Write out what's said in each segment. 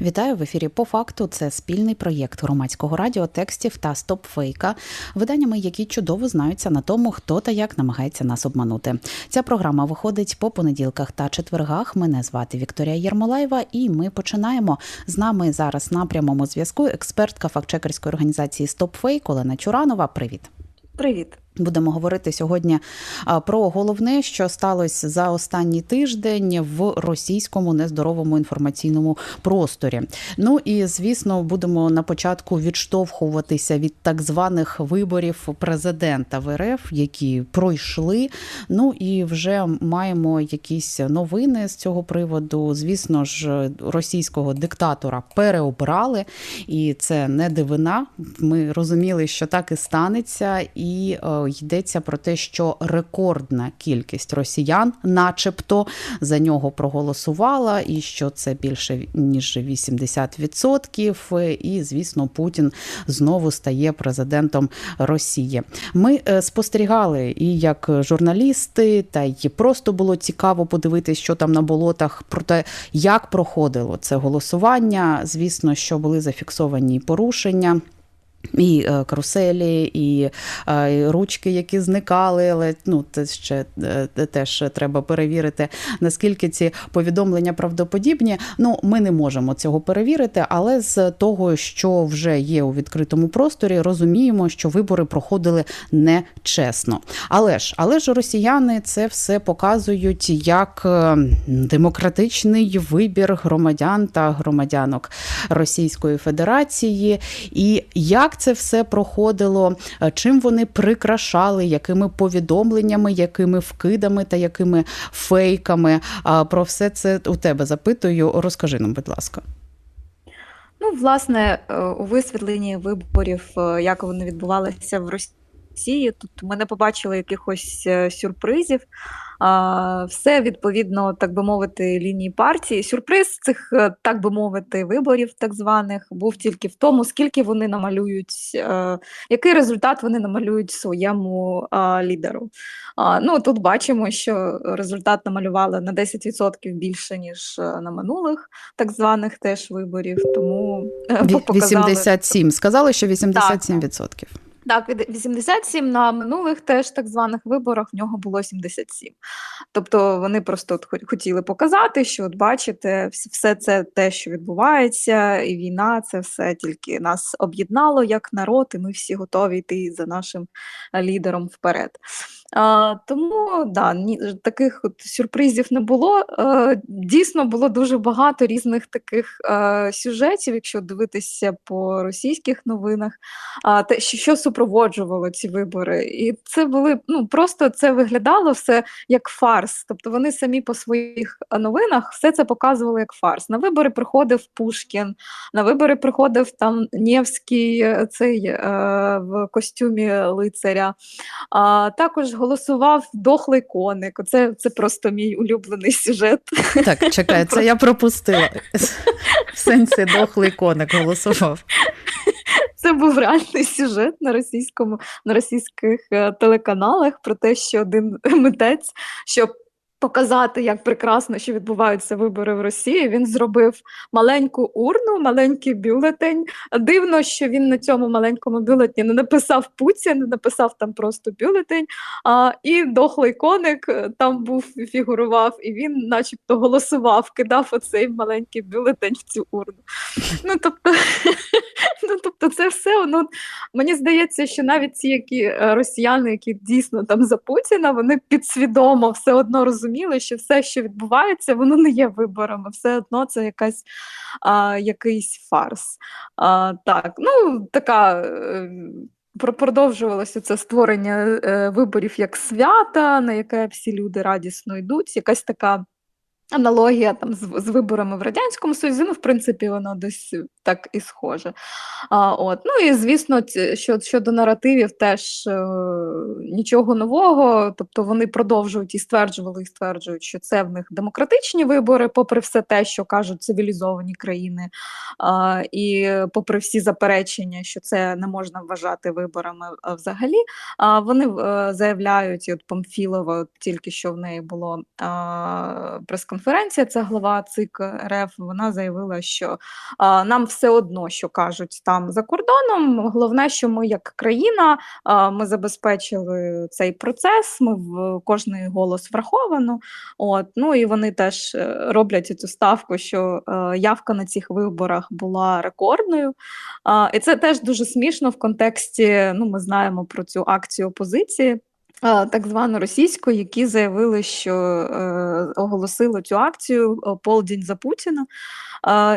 Вітаю в ефірі. По факту це спільний проєкт громадського радіо, текстів та стопфейка, виданнями, які чудово знаються на тому, хто та як намагається нас обманути. Ця програма виходить по понеділках та четвергах. Мене звати Вікторія Єрмолаєва, і ми починаємо з нами зараз на прямому зв'язку. Експертка фактчекерської організації Стопфейк Олена Чуранова. Привіт. Привіт. Будемо говорити сьогодні про головне, що сталося за останній тиждень в російському нездоровому інформаційному просторі. Ну і звісно, будемо на початку відштовхуватися від так званих виборів президента в РФ, які пройшли. Ну і вже маємо якісь новини з цього приводу. Звісно ж, російського диктатора переобрали, і це не дивина. Ми розуміли, що так і станеться, і йдеться про те, що рекордна кількість росіян, начебто, за нього проголосувала, і що це більше ніж 80%. І звісно, Путін знову стає президентом Росії. Ми спостерігали і як журналісти, та й просто було цікаво подивитись, що там на болотах, про те, як проходило це голосування. Звісно, що були зафіксовані порушення. І каруселі, і ручки, які зникали, але ну це ще теж треба перевірити, наскільки ці повідомлення правдоподібні. Ну, ми не можемо цього перевірити, але з того, що вже є у відкритому просторі, розуміємо, що вибори проходили нечесно. Але ж, але ж росіяни це все показують як демократичний вибір громадян та громадянок Російської Федерації, і як це все проходило, чим вони прикрашали, якими повідомленнями, якими вкидами та якими фейками. Про все це у тебе запитую. Розкажи нам, будь ласка. Ну, власне, у висвітленні виборів, як вони відбувалися в Росії, тут ми не побачили якихось сюрпризів. Все відповідно, так би мовити, лінії партії. Сюрприз цих, так би мовити, виборів, так званих, був тільки в тому, скільки вони намалюють, який результат вони намалюють своєму лідеру. Ну тут бачимо, що результат намалювали на 10% більше ніж на минулих так званих теж виборів. Тому показали... 87. Сказали, що 87%. Так. Так, 87 на минулих теж так званих виборах в нього було 77. Тобто вони просто от хотіли показати, що от бачите, все це те, що відбувається, і війна, це все тільки нас об'єднало як народ, і ми всі готові йти за нашим лідером вперед. Тому да, ні, таких от сюрпризів не було. А, дійсно було дуже багато різних таких а, сюжетів, якщо дивитися по російських новинах, а, те, що супроводжувало ці вибори. І це були ну просто це виглядало все як фарс. Тобто вони самі по своїх новинах все це показували як фарс. На вибори приходив Пушкін, на вибори приходив там Нєвський цей а, в костюмі лицаря. А, Також голосував дохлий коник. Оце це просто мій улюблений сюжет. Так, чекай, це я пропустила. В сенсі дохлий коник голосував. Це був реальний сюжет на російському на російських телеканалах про те, що один митець, що показати, як прекрасно, що відбуваються вибори в Росії. Він зробив маленьку урну, маленький бюлетень. Дивно, що він на цьому маленькому бюлетені не написав Путін, не написав там просто бюлетень. А, І дохлий коник там був фігурував, і він, начебто, голосував, кидав оцей маленький бюлетень в цю урну. Ну тобто, ну, тобто, це все воно мені здається, що навіть ці які росіяни, які дійсно там за Путіна, вони підсвідомо все одно розуміють розуміли, що все, що відбувається, воно не є виборами, все одно це якась а, якийсь фарс. А, Так, ну така. Е, продовжувалося це створення е, виборів як свята, на яке всі люди радісно йдуть, якась така Аналогія там з, з виборами в Радянському Союзі, ну, в принципі, воно десь так і схоже. А, от. Ну і звісно, що, щодо наративів, теж е, нічого нового. Тобто вони продовжують і стверджували, і стверджують, що це в них демократичні вибори, попри все те, що кажуть цивілізовані країни, а, і попри всі заперечення, що це не можна вважати виборами взагалі. А, вони е, заявляють, і от Памфілова, тільки що в неї було а, прес-конференція, це глава ЦИК РФ. Вона заявила, що а, нам все одно, що кажуть там за кордоном. Головне, що ми як країна а, ми забезпечили цей процес. Ми в кожний голос враховано. От ну і вони теж е, роблять цю ставку, що е, явка на цих виборах була рекордною. А, і це теж дуже смішно в контексті. Ну, ми знаємо про цю акцію опозиції. Так звану російську, які заявили, що е, оголосили цю акцію е, полдень за Путіна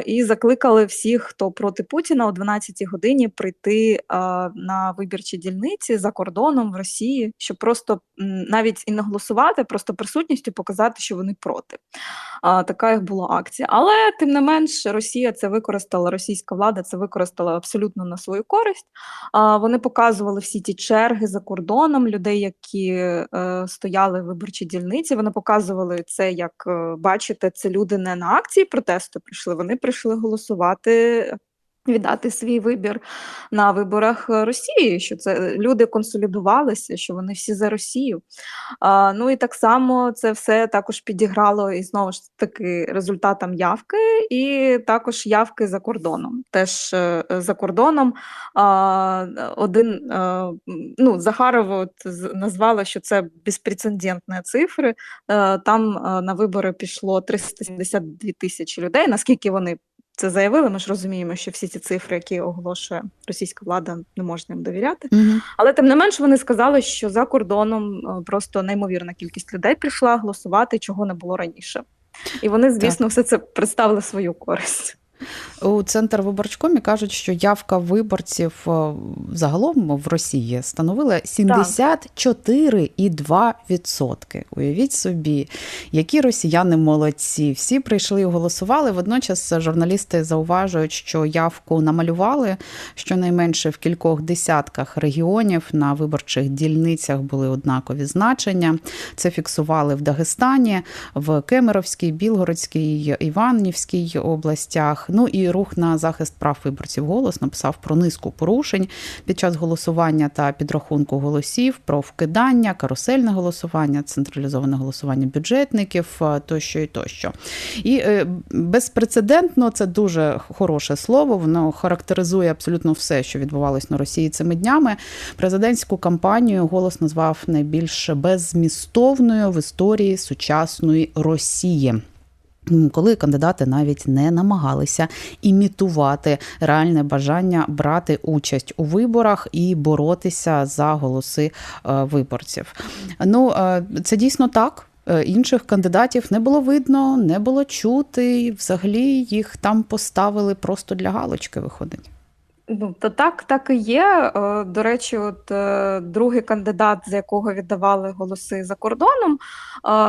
і закликали всіх, хто проти Путіна о 12-й годині прийти е, на вибірчі дільниці за кордоном в Росії, щоб просто навіть і не голосувати, просто присутністю показати, що вони проти. Така їх була акція. Але тим не менш, Росія це використала, російська влада це використала абсолютно на свою користь. Вони показували всі ті черги за кордоном людей, які е, стояли в виборчій дільниці. Вони показували це, як е, бачите, це люди не на акції протесту прийшли. Вони прийшли голосувати. Віддати свій вибір на виборах е, Росії, що це люди консолідувалися, що вони всі за Росію. А, ну і так само це все також підіграло і знову ж таки результатам явки, і також явки за кордоном. Теж е, за кордоном а, один е, м, ну, Захарова от назвала, що це безпрецедентні цифри. Е, там е, на вибори пішло 372 тисячі людей. Наскільки вони це заявили, ми ж розуміємо, що всі ці цифри, які оголошує російська влада, не можна їм довіряти. Угу. Але тим не менш вони сказали, що за кордоном е, просто неймовірна кількість людей прийшла голосувати, чого не було раніше. І вони, звісно, все це представили свою користь. У центр виборчкомі кажуть, що явка виборців е, загалом в Росії становила 74,2%. Уявіть собі, які росіяни молодці. Всі прийшли і голосували. Водночас журналісти зауважують, що явку намалювали щонайменше в кількох десятках регіонів на виборчих дільницях були однакові значення. Це фіксували в Дагестані, в Кемеровській, Білгородській, Іванівській областях. Ну і рух на захист прав виборців голос написав про низку порушень під час голосування та підрахунку голосів, про вкидання, карусельне голосування, централізоване голосування бюджетників е, тощо і тощо. І е, безпрецедентно це дуже хороше слово. Воно характеризує абсолютно все, що відбувалось на Росії цими днями. Президентську кампанію голос назвав найбільш беззмістовною в історії сучасної Росії. Коли кандидати навіть не намагалися імітувати реальне бажання брати участь у виборах і боротися за голоси е, виборців. Ну е, це дійсно так. Е, Інших кандидатів не було видно, не було чути. Взагалі їх там поставили просто для галочки. Виходить. Ну, то так, так і є. Е, До речі, от е, другий кандидат, за якого віддавали голоси за кордоном,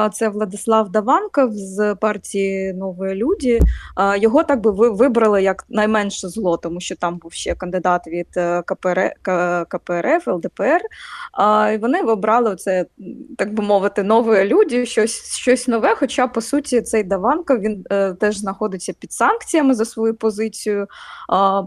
е, це Владислав Даванков з партії Нової люди. Е, Його так би ви- вибрали як найменше зло, тому що там був ще кандидат від КПР, КПРФ, ЛДПР. І вони обрали це, так би мовити, нові люди, щось, щось нове. Хоча, по суті, цей Даванков він теж знаходиться під санкціями за свою позицію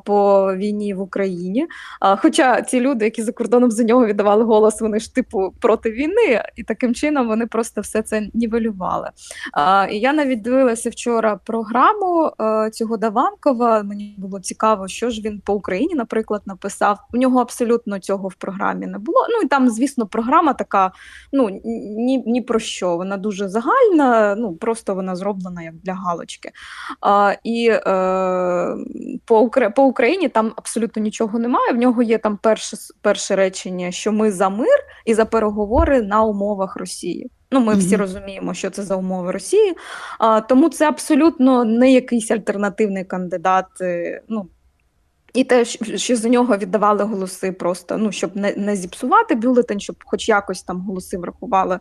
по війні в Україні. А, Хоча ці люди, які за кордоном за нього віддавали голос, вони ж типу проти війни, і таким чином вони просто все це нівелювали. А, І я навіть дивилася вчора програму е, цього Даванкова. Мені було цікаво, що ж він по Україні, наприклад, написав. У нього абсолютно цього в програмі не було. Ну і там, звісно, програма така, ну ні, ні про що. Вона дуже загальна, ну просто вона зроблена як для галочки. А, І е, по, Укра- по Україні там абсолютно нічого немає. В нього є там перше, перше речення, що ми за мир і за переговори на умовах Росії. Ну, ми всі Мгм. розуміємо, що це за умови Росії. А, тому це абсолютно не якийсь альтернативний кандидат. е, Ну, І те, що за нього віддавали голоси, просто ну щоб не не зіпсувати бюлетень, щоб хоч якось там голоси врахували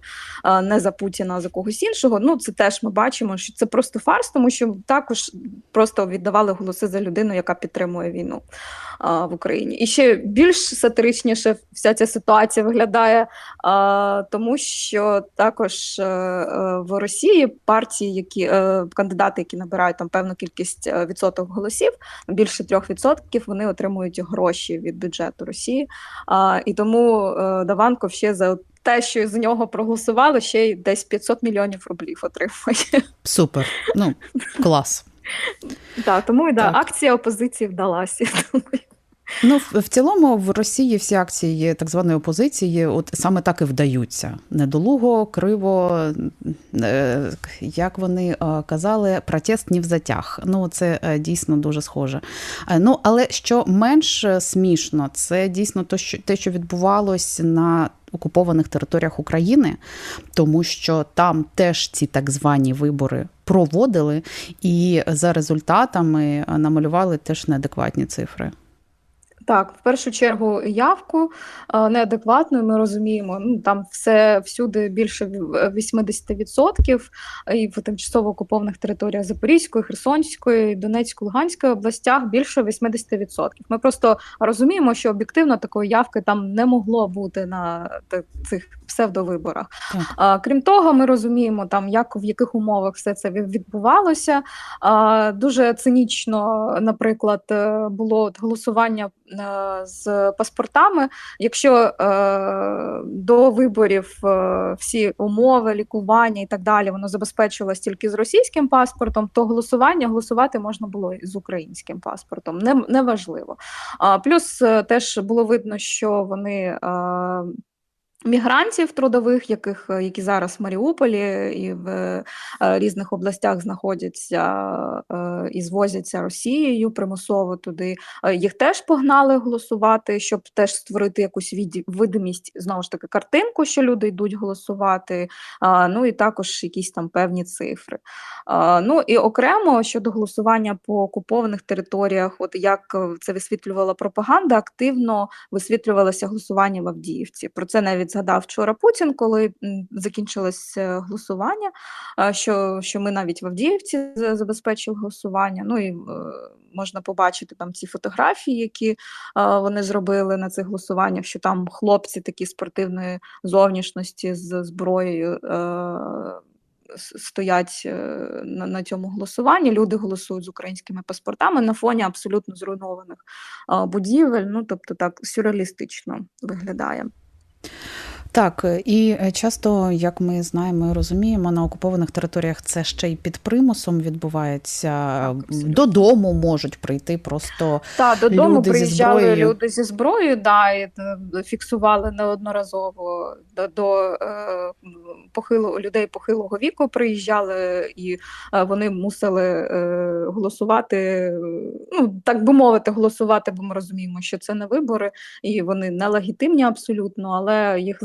не за Путіна, а за когось іншого. Ну це теж ми бачимо, що це просто фарс, тому що також просто віддавали голоси за людину, яка підтримує війну а, в Україні. І ще більш сатиричніше вся ця ситуація виглядає, а, тому що також а, а, в Росії партії, які а, кандидати, які набирають там певну кількість відсоток голосів, більше трьох відсотків вони отримують гроші від бюджету Росії. А, І тому е, Даванков ще за те, що за нього проголосували, ще й десь 500 мільйонів рублів отримує. Супер. Ну, клас. Так, тому і да, Так. акція опозиції вдалася. Ну, в, цілому, в Росії всі акції так званої опозиції, от саме так і вдаються. Недолуго, криво, е, як вони е, казали, протест не в затяг. Ну, це е, дійсно дуже схоже. Ну, але що менш смішно, це дійсно те, що, те, що відбувалось на окупованих територіях України, тому що там теж ці так звані вибори проводили, і за результатами намалювали теж неадекватні цифри. Так, в першу чергу явку е, неадекватною, ми розуміємо. Ну там все всюди більше в- 80%, і в тимчасово окупованих територіях Запорізької, Херсонської, Донецької, Луганської областях більше 80%. Ми просто розуміємо, що об'єктивно такої явки там не могло бути на цих псевдовиборах. А, крім того, ми розуміємо, там як в яких умовах все це відбувалося. А, дуже цинічно, наприклад, е, було голосування е, з паспортами. Якщо е, до виборів е, всі умови, лікування і так далі воно забезпечувалось тільки з російським паспортом, то голосування голосувати можна було і з українським паспортом. Не, неважливо. Плюс е, теж було видно, що вони. Е, Мігрантів трудових, яких е, які зараз в Маріуполі і в е, різних областях знаходяться е, і звозяться Росією примусово туди. Е, Їх теж погнали голосувати, щоб теж створити якусь віді- видимість, знову ж таки, картинку, що люди йдуть голосувати. Ну і також якісь там певні цифри. Ну і окремо щодо голосування по окупованих територіях, от як е, це висвітлювала пропаганда, активно висвітлювалося голосування в Авдіївці. Про це навіть згадав вчора Путін, коли закінчилось е, голосування. Що, що ми навіть в Авдіївці за- забезпечили голосування. Ну і е, можна побачити там ці фотографії, які вони зробили на цих голосуваннях, що там хлопці такі спортивної зовнішності з зброєю. е, Стоять на, на цьому голосуванні. Люди голосують з українськими паспортами на фоні абсолютно зруйнованих будівель. Ну тобто так сюрреалістично виглядає. Так, е, і е, часто, як ми знаємо і розуміємо, на окупованих територіях це ще й під примусом відбувається. абсолютно. Додому можуть прийти просто Так, додому Люди зі приїжджали зброєю. люди зі зброєю, да, і е, фіксували неодноразово до, до похило, людей похилого віку приїжджали, і вони мусили голосувати, ну так би мовити, голосувати, бо ми розуміємо, що це не вибори, і вони нелегітимні абсолютно, але їх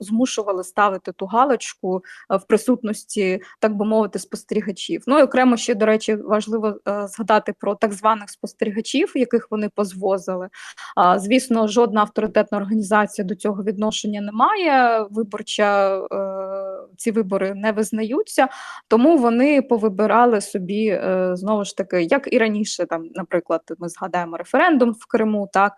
змушували ставити ту галочку е, в присутності, так би мовити, спостерігачів. Ну і окремо ще, до речі, важливо е, згадати про так званих спостерігачів, яких вони позвозили. Звісно, жодна авторитетна організація до цього відношення не має. Виборча е, ці вибори не визнаються, тому вони повибирали собі е, знову ж таки, як і раніше, там, наприклад, ми згадаємо референдум в Криму. Так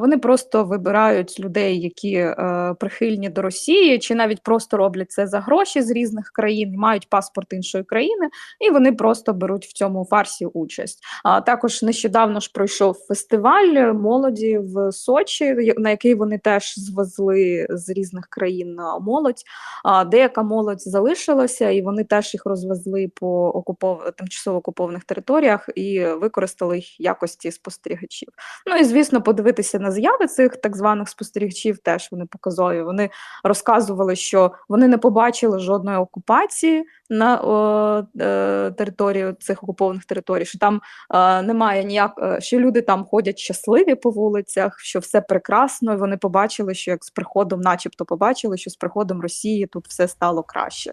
вони просто вибирають людей, які е, прихильні до Росії, чи навіть просто роблять це за гроші з різних країн, мають паспорт іншої країни, і вони просто беруть в цьому фарсі участь. А також нещодавно ж пройшов фестиваль молоді в Сочі, на який вони теж звезли з різних країн молодь. А деяка молодь залишилася, і вони теж їх розвезли по окупов... тимчасово окупованих територіях і використали їх якості спостерігачів. Ну і звісно, подивитися на заяви цих так званих спостерігачів теж вони показові. Вони розказували, що вони не побачили жодної окупації на о, е, території цих окупованих територій, що там е, немає ніяк, е, що люди там ходять щасливі по вулицях, що все прекрасно. І вони побачили, що як з приходом, начебто, побачили, що з приходом Росії тут все стало краще.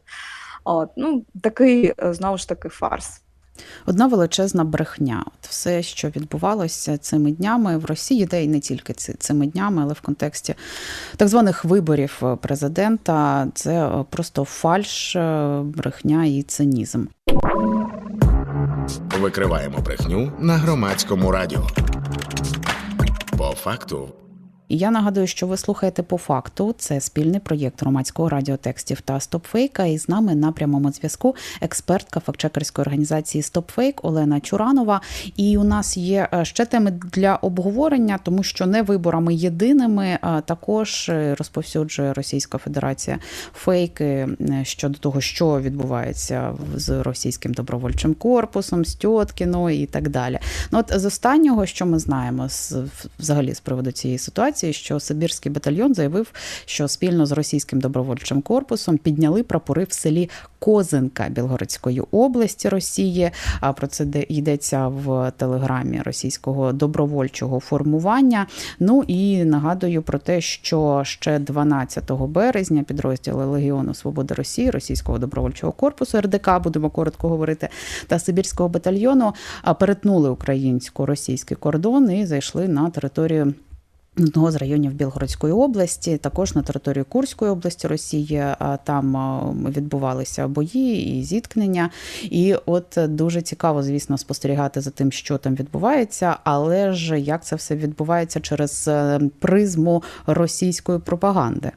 От, ну такий е, знову ж таки фарс. Одна величезна брехня. От все, що відбувалося цими днями в Росії, де й не тільки цими днями, але в контексті так званих виборів е, президента, це е, просто фальш, брехня і цинізм. Викриваємо брехню на громадському радіо. По факту І я нагадую, що ви слухаєте по факту. Це спільний проєкт громадського радіотекстів та Стопфейка. І з нами на прямому зв'язку експертка фактчекерської організації Стопфейк Олена Чуранова. І у нас є е, ще теми для обговорення, тому що не виборами єдиними, а також е, розповсюджує Російська Федерація фейки е, щодо того, що відбувається з російським добровольчим корпусом, з Тьоткіно і так далі. Ну от з останнього, що ми знаємо з взагалі з приводу цієї ситуації, що Сибірський батальйон заявив, що спільно з російським добровольчим корпусом підняли прапори в селі Козинка Білгородської області Росії. А про це де йдеться в телеграмі російського добровольчого формування. Ну і нагадую про те, що ще 12 березня підрозділи Легіону Свободи Росії, Російського добровольчого корпусу РДК, будемо коротко говорити, та Сибірського батальйону перетнули українсько-російський кордон і зайшли на територію. Одного з районів Білгородської області, також на території Курської області Росії, там відбувалися бої і зіткнення. І от дуже цікаво, звісно, спостерігати за тим, що там відбувається, але ж як це все відбувається через е, призму російської пропаганди.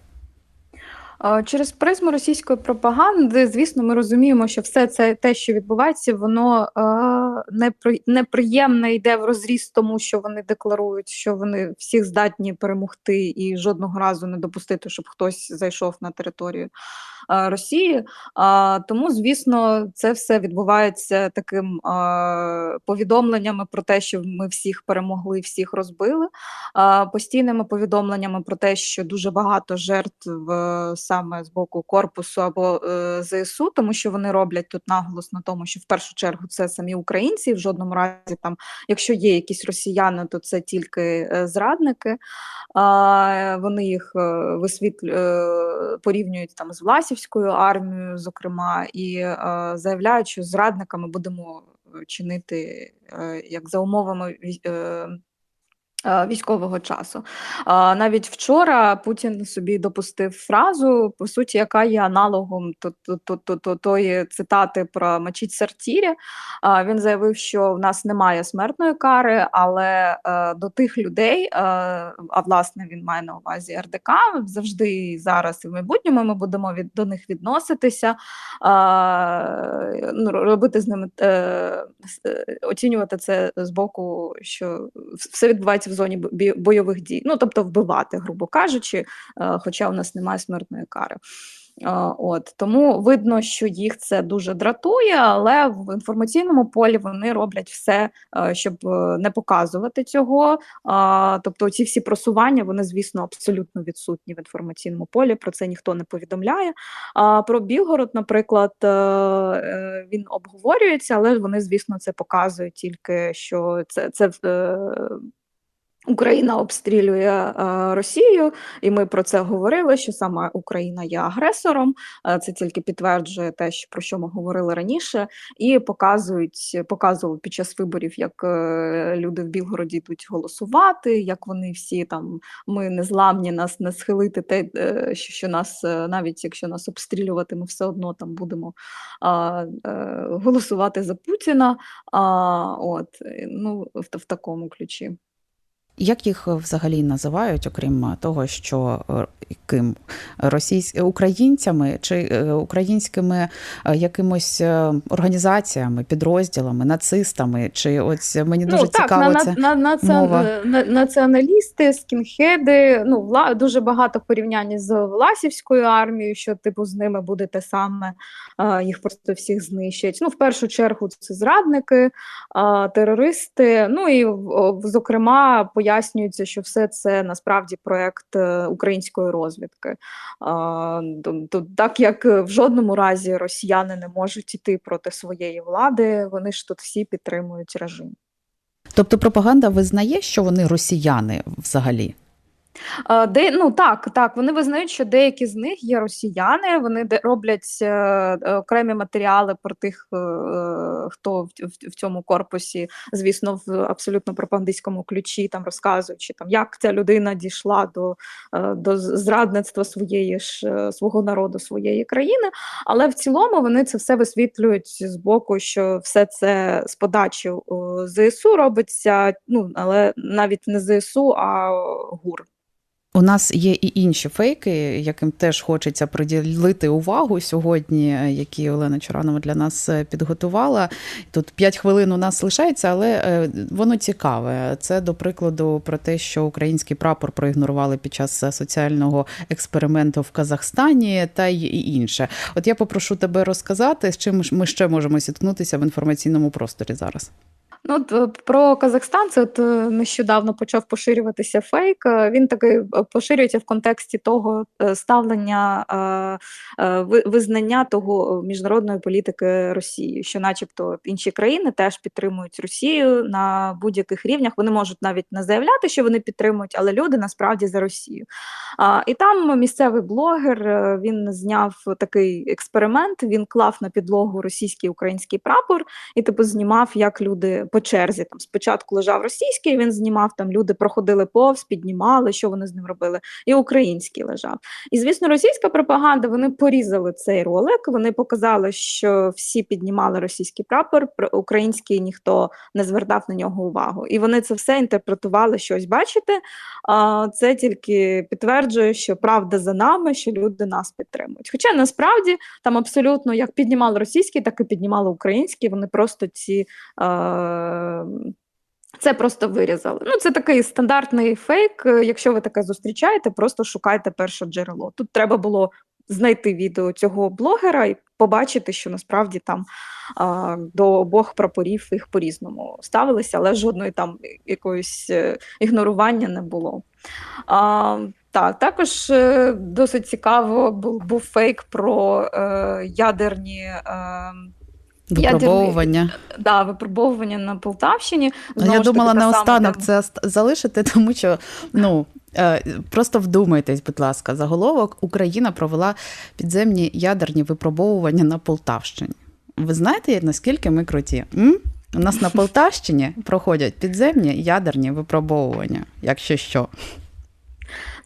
Через призму російської пропаганди, звісно, ми розуміємо, що все це те, що відбувається, воно е, непри- неприємне йде в розріз тому, що вони декларують, що вони всіх здатні перемогти і жодного разу не допустити, щоб хтось зайшов на територію Росії. А, тому, звісно, це все відбувається таким е, повідомленнями про те, що ми всіх перемогли, всіх розбили, постійними повідомленнями про те, що дуже багато жертв е, саме з боку корпусу або е, ЗСУ, тому що вони роблять тут наголос на тому, що в першу чергу це самі українці, в жодному разі там, якщо є якісь росіяни, то це тільки е, зрадники. Вони їх е, висвітлю, е, порівнюють там з Власівською армією, зокрема, і е, заявляють, що зрадниками будемо е, чинити е, як за умовами військового часу. Навіть вчора Путін собі допустив фразу, по суті, яка є аналогом то- то- то- то- то- тої цитати про мочіть сортірі. А, Він заявив, що в нас немає смертної кари, але е, до тих людей, е, а власне він має на увазі РДК, завжди і зараз і в майбутньому ми будемо від, до них відноситися, ну, робити з ними е, е, оцінювати це з боку, що все відбувається в зоні бойових дій. Ну тобто вбивати, грубо кажучи, е, хоча у нас немає смертної кари. От тому видно, що їх це дуже дратує, але в інформаційному полі вони роблять все, е, щоб е, не показувати цього. Тобто, ці всі просування, вони, звісно, абсолютно відсутні в інформаційному полі. Про це ніхто не повідомляє. А про Білгород, наприклад, е, е, він обговорюється, але вони, звісно, це показують тільки що це, це е, Україна обстрілює е, Росію, і ми про це говорили. Що саме Україна є агресором. Е, це тільки підтверджує те, про що ми говорили раніше, і показують, показували під час виборів, як е, люди в Білгороді йдуть голосувати, як вони всі там ми незламні, нас не схилити те, що, нас навіть якщо нас обстрілювати, ми все одно там будемо а, е, голосувати за Путіна. А, от ну в, в такому ключі. Як їх взагалі називають, окрім того, що е, ким російсь... українцями чи е, українськими е, якимось е, організаціями, підрозділами, нацистами? Чи ось мені дуже ну, так, цікаво на, це на, на, мова. на, націоналісти, скінхеди, ну, вла, дуже багато в порівнянні з Власівською армією, що типу з ними буде те саме, їх просто всіх знищать. Ну, в першу чергу, це зрадники, терористи. Ну і зокрема пояснюється, що все це насправді проект е, української розвідки. Так як в жодному разі росіяни не можуть іти проти своєї влади, вони ж тут всі підтримують режим. Тобто пропаганда визнає, що вони росіяни взагалі? Е, Де, ну так, так, вони визнають, що деякі з них є росіяни, вони де роблять е, е, окремі матеріали про тих, е, е, хто в, в, в цьому корпусі, звісно, в абсолютно пропагандистському ключі, там розказуючи, там, як ця людина дійшла до, е, до зрадництва своєї ж свого народу, своєї країни. Але в цілому вони це все висвітлюють з боку, що все це з подачі е, ЗСУ робиться, ну але навіть не ЗСУ, а ГУР. У нас є і інші фейки, яким теж хочеться приділити увагу сьогодні, е, які Олена Чоранова для нас е, підготувала. Тут 5 хвилин у нас лишається, але е, воно цікаве. Це до прикладу про те, що український прапор проігнорували під час соціального експерименту в Казахстані та й інше. От я попрошу тебе розказати, з чим ми ще можемо зіткнутися в інформаційному просторі зараз. Ну, от, е, про Казахстан це от е, нещодавно почав поширюватися фейк. Е, Він такий е, поширюється в контексті того ставлення визнання того міжнародної політики Росії, що, начебто, інші країни теж підтримують Росію на будь-яких рівнях. Вони можуть навіть не заявляти, що вони підтримують, але люди насправді за Росію. І там місцевий блогер він зняв такий експеримент. Він клав на підлогу російський український прапор і типу знімав, як люди по черзі. Там спочатку лежав російський, він знімав там. Люди проходили повз, піднімали, що вони з ним робили, і український лежав. І звісно, російська пропаганда вони порізали цей ролик. Вони показали, що всі піднімали російський прапор, український ніхто не звертав на нього увагу. І вони це все інтерпретували. Щось бачите. Це тільки підтверджує, що правда за нами, що люди нас підтримують. Хоча насправді там абсолютно як піднімали російський, так і піднімали український. Вони просто ці. Це просто вирізали. Ну, це такий стандартний фейк. Якщо ви таке зустрічаєте, просто шукайте перше джерело. Тут треба було знайти відео цього блогера і побачити, що насправді там а, до обох прапорів їх по-різному ставилися, але жодної там якоїсь е, ігнорування не було. А, так, також е, досить цікаво був, був фейк про е, ядерні. Е, Випробовування. Да, випробовування на Полтавщині. Ну, Знову Я таки, думала та сама наостанок тема. це залишити, тому що ну е, просто вдумайтесь, будь ласка, заголовок Україна провела підземні ядерні випробовування на Полтавщині. Ви знаєте, наскільки ми круті? М? У нас на Полтавщині проходять підземні ядерні випробовування, якщо що.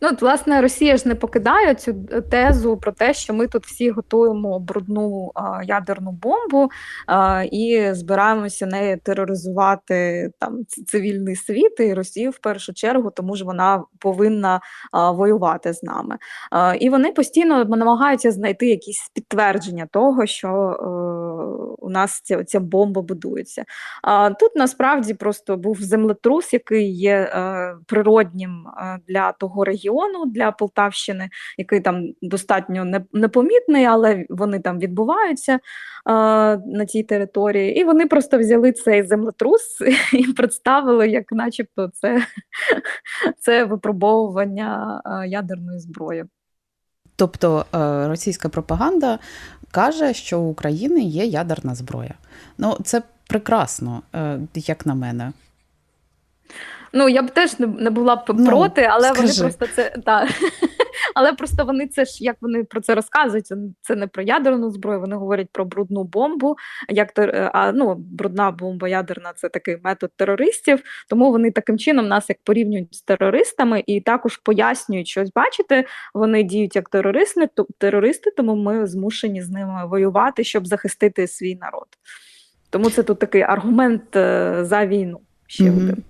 Ну, от, власне, Росія ж не покидає цю е, тезу про те, що ми тут всі готуємо брудну а, ядерну бомбу а, і збираємося нею тероризувати там цивільний світ і Росію в першу чергу, тому ж вона повинна а, воювати з нами. А, і вони постійно намагаються знайти якісь підтвердження того, що е, у нас ця, ця бомба будується. А, тут насправді просто був землетрус, який є е, природнім е, для того регіону, для Полтавщини, який там достатньо непомітний, але вони там відбуваються е, на цій території. І вони просто взяли цей землетрус і представили, як начебто це, це випробовування е, ядерної зброї. Тобто е, російська пропаганда каже, що у України є ядерна зброя. Ну, це прекрасно, як на мене. Ну, я б теж не, не була б Ну, проти, але вони просто це та. Але просто вони це ж як вони про це розказують. Це, не про ядерну зброю, вони говорять про брудну бомбу. Як е, а ну брудна бомба ядерна це такий метод терористів. Тому вони таким чином нас як порівнюють з терористами і також пояснюють, що ось бачите, вони діють як терористи, терористи, тому ми змушені з ними воювати, щоб захистити свій народ. Тому це тут такий аргумент е, за війну. Ще Мгм. один.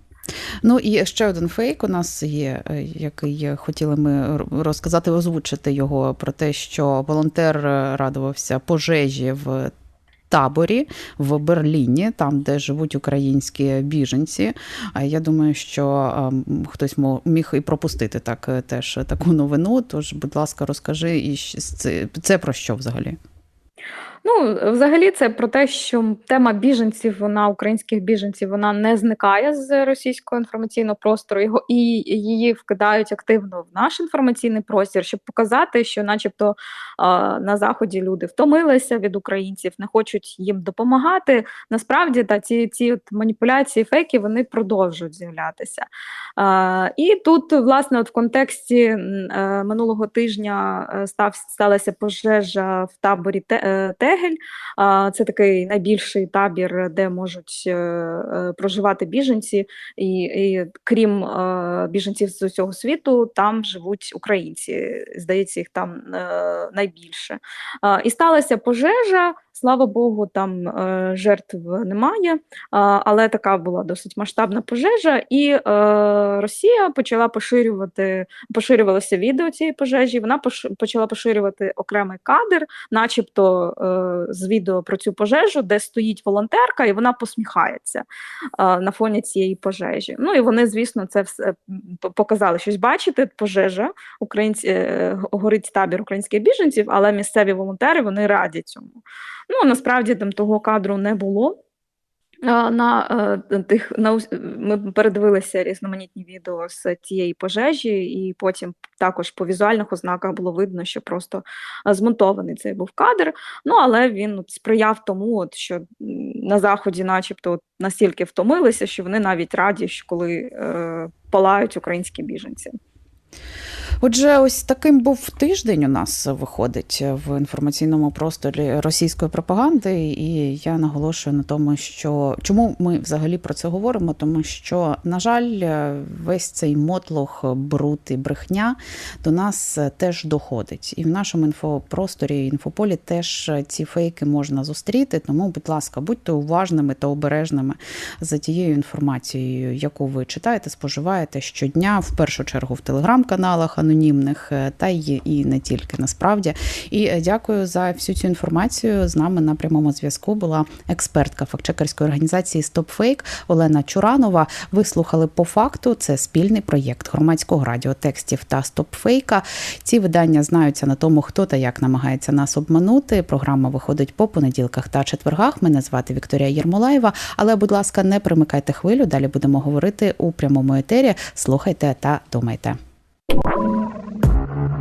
Ну і ще один фейк у нас є, е, який хотіли ми розказати, озвучити його про те, що волонтер е, радувався пожежі в. Таборі в Берліні, там, де живуть українські біженці. А я думаю, що ем, хтось міг і пропустити так е, теж таку новину. Тож, будь ласка, розкажи, і це про що взагалі? Ну, взагалі, це про те, що тема біженців, вона українських біженців, вона не зникає з російського інформаційного простору. Його і її вкидають активно в наш інформаційний простір, щоб показати, що, начебто, на заході люди втомилися від українців, не хочуть їм допомагати. Насправді, та ці, ці от маніпуляції, фейки вони продовжують з'являтися. І тут, власне, от в контексті е, минулого тижня е, став, сталася пожежа в таборі Те- Тегель. А, Це такий найбільший табір, де можуть е, е, проживати біженці, і, і крім е, біженців з усього світу, там живуть українці. Здається, їх там найбільше. І сталася пожежа. Слава Богу, там е, жертв немає, але така була досить масштабна пожежа, і е, Росія почала поширювати, поширювалося відео цієї пожежі. Вона пош- почала поширювати окремий кадр, начебто е, з відео про цю пожежу, де стоїть волонтерка, і вона посміхається на фоні цієї пожежі. Ну і вони, звісно, це все показали. Щось бачите, пожежа, українці горить табір українських біженців, але місцеві волонтери вони раді цьому. Ну насправді там того кадру не було. На е, тих на ми передивилися різноманітні відео з цієї пожежі, і потім також по візуальних ознаках було видно, що просто е, змонтований цей був кадр. Ну але він от сприяв тому, от що на заході, начебто, от настільки втомилися, що вони навіть раді, що коли е, палають українські біженці. Отже, ось таким був тиждень у нас виходить в інформаційному просторі російської пропаганди, і я наголошую на тому, що чому ми взагалі про це говоримо? Тому що, на жаль, весь цей мотлох, бруд і брехня до нас теж доходить. І в нашому інфопросторі, інфополі теж ці фейки можна зустріти. Тому, будь ласка, будьте уважними та обережними за тією інформацією, яку ви читаєте, споживаєте щодня, в першу чергу в телеграм-каналах анонімних, е, та й і не тільки насправді. І е, дякую за всю цю інформацію. З нами на прямому зв'язку була експертка фактчекерської організації StopFake Олена Чуранова. Ви слухали по факту. Це спільний проєкт громадського радіотекстів та StopFake. Ці видання знаються на тому, хто та як намагається нас обманути. Програма виходить по понеділках та четвергах. Мене звати Вікторія Єрмолаєва. Але, будь ласка, не примикайте хвилю. Далі будемо говорити у прямому етері. Слухайте та думайте.